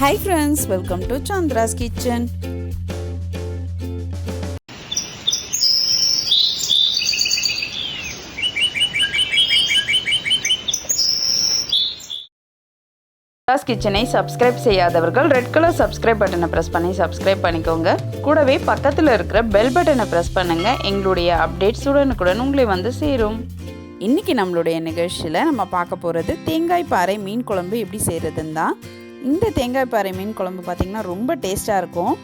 Hi friends welcome to Chandra's kitchen Chandra's கிச்சனை subscribe செய்யாதவர்கள் red colour subscribe பட்டனை press பண்ணி சப்ஸ்கிரைப் பண்ணிக்கோங்க. கூடவே பக்கத்தில் இருக்கிற பெல் பட்டனை ப்ரெஸ் பண்ணுங்க. எங்களுடைய அப்டேட்ஸ் உடனுக்குடன் உங்களை வந்து சேரும். இன்னைக்கு நம்மளுடைய நிகழ்ச்சியில் நம்ம பார்க்க போகிறது தேங்காய் பாறை மீன் குழம்பு எப்படி செய்கிறதுன்னு தான். இந்த தேங்காய் பாறை மீன் குழம்பு பார்த்திங்கன்னா ரொம்ப டேஸ்ட்டாக இருக்கும்.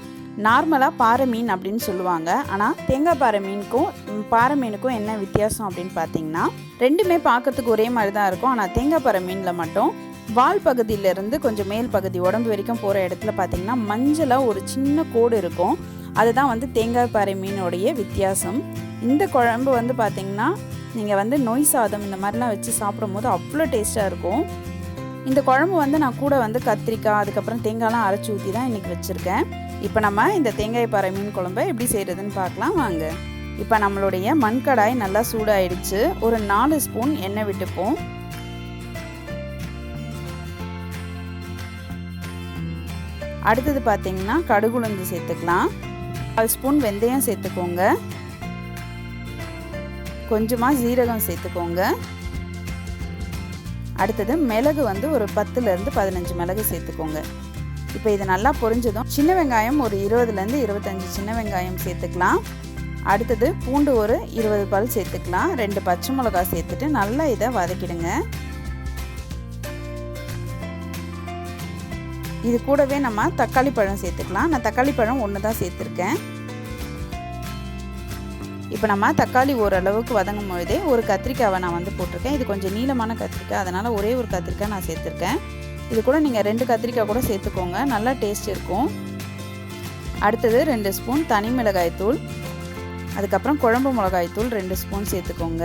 நார்மலாக பாறை மீன் அப்படின்னு சொல்லுவாங்க. ஆனால் தேங்காய் பாறை மீனுக்கும் பாறை மீனுக்கும் என்ன வித்தியாசம் அப்படின்னு பார்த்தீங்கன்னா ரெண்டுமே பார்க்கறதுக்கு ஒரே மாதிரி தான் இருக்கும். ஆனால் தேங்காய் பாறை மீனில் மட்டும் வால் பகுதியிலேருந்து கொஞ்சம் மேல் பகுதி உடம்பு வரைக்கும் போகிற இடத்துல பார்த்தீங்கன்னா மஞ்சளாக ஒரு சின்ன கோடு இருக்கும். அதுதான் வந்து தேங்காய் பாறை மீனுடைய வித்தியாசம். இந்த குழம்பு வந்து பார்த்திங்கன்னா நீங்கள் வந்து நொய் சாதம் இந்த மாதிரிலாம் வச்சு சாப்பிடும்போது அவ்வளோ டேஸ்ட்டாக இருக்கும். இந்த குழம்பு வந்து நான் கூட வந்து கத்திரிக்காய் அதுக்கப்புறம் தேங்காய்லாம் அரைச்சி ஊற்றி தான் இன்றைக்கி வச்சுருக்கேன். இப்போ நம்ம இந்த தேங்காய் பாறை மீன் குழம்பை எப்படி செய்கிறதுன்னு பார்க்கலாம் வாங்க. இப்போ நம்மளுடைய மண்கடாய் நல்லா சூடாயிடுச்சு. ஒரு நாலு ஸ்பூன் எண்ணெய் விட்டுப்போம். அடுத்தது பார்த்தீங்கன்னா கடுகுளுந்து சேர்த்துக்கலாம். கால் ஸ்பூன் வெந்தயம் சேர்த்துக்கோங்க. கொஞ்சமாக ஜீரகம் சேர்த்துக்கோங்க. அடுத்தது மிளகு வந்து ஒரு பத்துலேருந்து பதினஞ்சு மிளகு சேர்த்துக்கோங்க. இப்போ இது நல்லா பொரிஞ்சதும் சின்ன வெங்காயம் ஒரு இருபதுலேருந்து இருபத்தஞ்சி சின்ன வெங்காயம் சேர்த்துக்கலாம். அடுத்தது பூண்டு ஒரு இருபது பல் சேர்த்துக்கலாம். ரெண்டு பச்சை மிளகாய் சேர்த்துட்டு நல்லா இதை வதக்கிடுங்க. இது கூடவே நம்ம தக்காளி பழம் சேர்த்துக்கலாம். நான் தக்காளி பழம் ஒன்று தான் சேர்த்துருக்கேன். இப்போ நம்ம தக்காளி ஓரளவுக்கு வதங்கும் பொழுதே ஒரு கத்திரிக்காவை நான் வந்து போட்டிருக்கேன். இது கொஞ்சம் நீளமான கத்திரிக்காய் அதனால் ஒரே ஒரு கத்திரிக்காய் நான் சேர்த்துருக்கேன். இது கூட நீங்கள் ரெண்டு கத்திரிக்காய் கூட சேர்த்துக்கோங்க. நல்லா டேஸ்ட் இருக்கும். அடுத்தது ரெண்டு ஸ்பூன் தனி மிளகாய் தூள் அதுக்கப்புறம் குழம்பு மிளகாய் தூள் ரெண்டு ஸ்பூன் சேர்த்துக்கோங்க.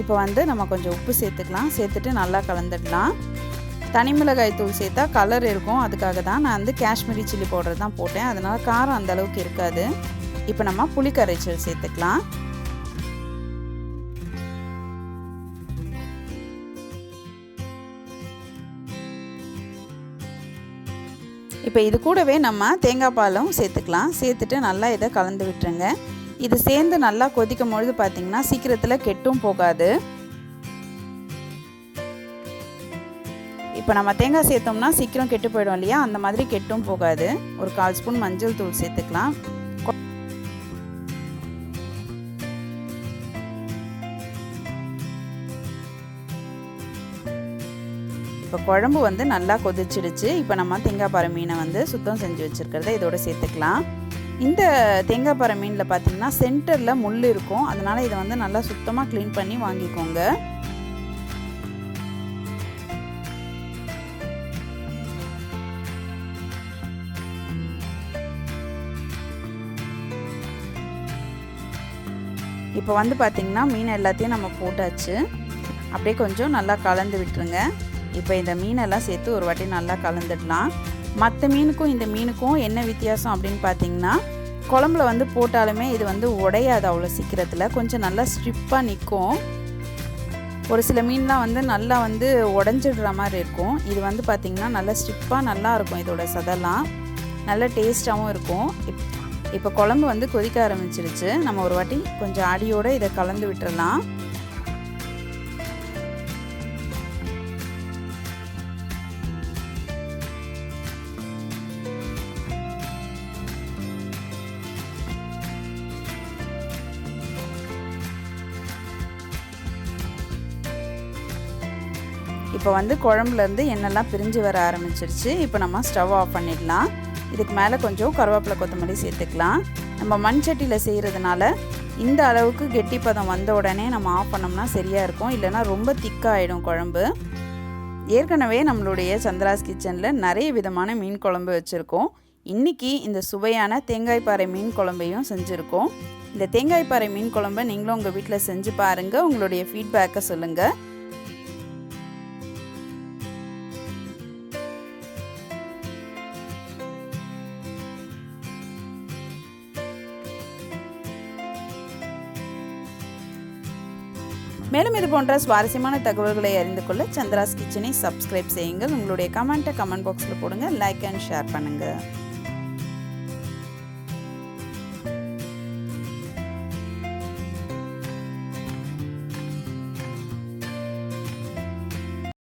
இப்போ வந்து நம்ம கொஞ்சம் உப்பு சேர்த்துக்கலாம். சேர்த்துட்டு நல்லா கலந்துடலாம். தனி மிளகாய் தூள் சேர்த்தா கலர் இருக்கும். அதுக்காக தான் நான் வந்து காஷ்மீரி சில்லி பவுடர் தான் போட்டேன். அதனால் காரம் அந்த அளவுக்கு இருக்காது. இப்போ நம்ம புளி கரைச்சல் சேர்த்துக்கலாம். இப்போ இது கூடவே நம்ம தேங்காய் பாலும் சேர்த்துக்கலாம். சேர்த்துட்டு நல்லா இதை கலந்து விட்டுருங்க. இது சேர்ந்து நல்லா கொதிக்கும் பொழுது பார்த்திங்கன்னா சீக்கிரத்தில் கெட்டும் போகாது. இப்போ நம்ம தேங்காய் சேர்த்தோம்னா சீக்கிரம் கெட்டு போயிடும் இல்லையா? அந்த மாதிரி கெட்டும் போகாது. ஒரு கால் ஸ்பூன் மஞ்சள் தூள் சேர்த்துக்கலாம். இப்போ குழம்பு வந்து நல்லா கொதிச்சிடுச்சு. இப்போ நம்ம தேங்காய் பாறை மீனை வந்து சுத்தம் செஞ்சு வச்சுருக்கிறத இதோட சேர்த்துக்கலாம். இந்த தேங்காய் பாறை மீனில் பார்த்தீங்கன்னா சென்டரில் முள் இருக்கும். அதனால் இதை வந்து நல்லா சுத்தமாக க்ளீன் பண்ணி வாங்கிக்கோங்க. இப்போ வந்து பார்த்திங்கன்னா மீன் எல்லாத்தையும் நம்ம போட்டாச்சு. அப்படியே கொஞ்சம் நல்லா கலந்து விட்டுருங்க. இப்போ இந்த மீனெல்லாம் சேர்த்து ஒரு வாட்டி நல்லா கலந்துடலாம். மற்ற மீனுக்கும் இந்த மீனுக்கும் என்ன வித்தியாசம் அப்படின்னு பார்த்தீங்கன்னா குழம்புல வந்து போட்டாலுமே இது வந்து உடையாது அவ்வளோ சீக்கிரத்தில். கொஞ்சம் நல்லா ஸ்ட்ரிப்பாக நிற்கும். ஒரு சில மீன்லாம் வந்து நல்லா வந்து உடஞ்சிடுற மாதிரி இருக்கும். இது வந்து பார்த்திங்கன்னா நல்லா ஸ்ட்ரிப்பாக நல்லா இருக்கும் இதோட சதெல்லாம். நல்ல டேஸ்ட்டாகவும் இருக்கும். இப் இப்போ குழம்பு வந்து கொதிக்க ஆரம்பிச்சிருச்சு. நம்ம ஒரு வாட்டி கொஞ்சம் அடியோடு இதை கலந்து விட்டுறலாம். இப்போ வந்து குழம்புலேருந்து எண்ணெய்லாம் பிரிஞ்சு வர ஆரம்பிச்சிருச்சு. இப்போ நம்ம ஸ்டவ் ஆஃப் பண்ணிடலாம். இதுக்கு மேலே கொஞ்சம் கருவேப்பிலை கொத்தமல்லி சேர்த்துக்கலாம். நம்ம மண் சட்டியில் செய்கிறதுனால இந்த அளவுக்கு கெட்டிப்பதம் வந்த உடனே நம்ம ஆஃப் பண்ணோம்னா சரியாக இருக்கும். இல்லைன்னா ரொம்ப திக்காகிடும் குழம்பு. ஏற்கனவே நம்மளுடைய சந்திராஸ் கிச்சனில் நிறைய விதமான மீன் குழம்பு வச்சுருக்கோம். இன்றைக்கி இந்த சுவையான தேங்காய் பாறை மீன் குழம்பையும் செஞ்சுருக்கோம். இந்த தேங்காய் பாறை மீன் குழம்பை நீங்களும் உங்கள் வீட்டில் செஞ்சு பாருங்கள் உங்களுடைய ஃபீட்பேக்கை சொல்லுங்கள் மேலும் இது போன்ற சுவாரஸ்யமான தகவல்களை அறிந்து கொள்ள சந்திராஸ் கிச்சனை சப்ஸ்கிரைப் செய்யுங்கள். உங்களுடைய கமெண்ட்டை கமெண்ட் பாக்ஸில் போடுங்க. லைக் அண்ட் ஷேர் பண்ணுங்கள்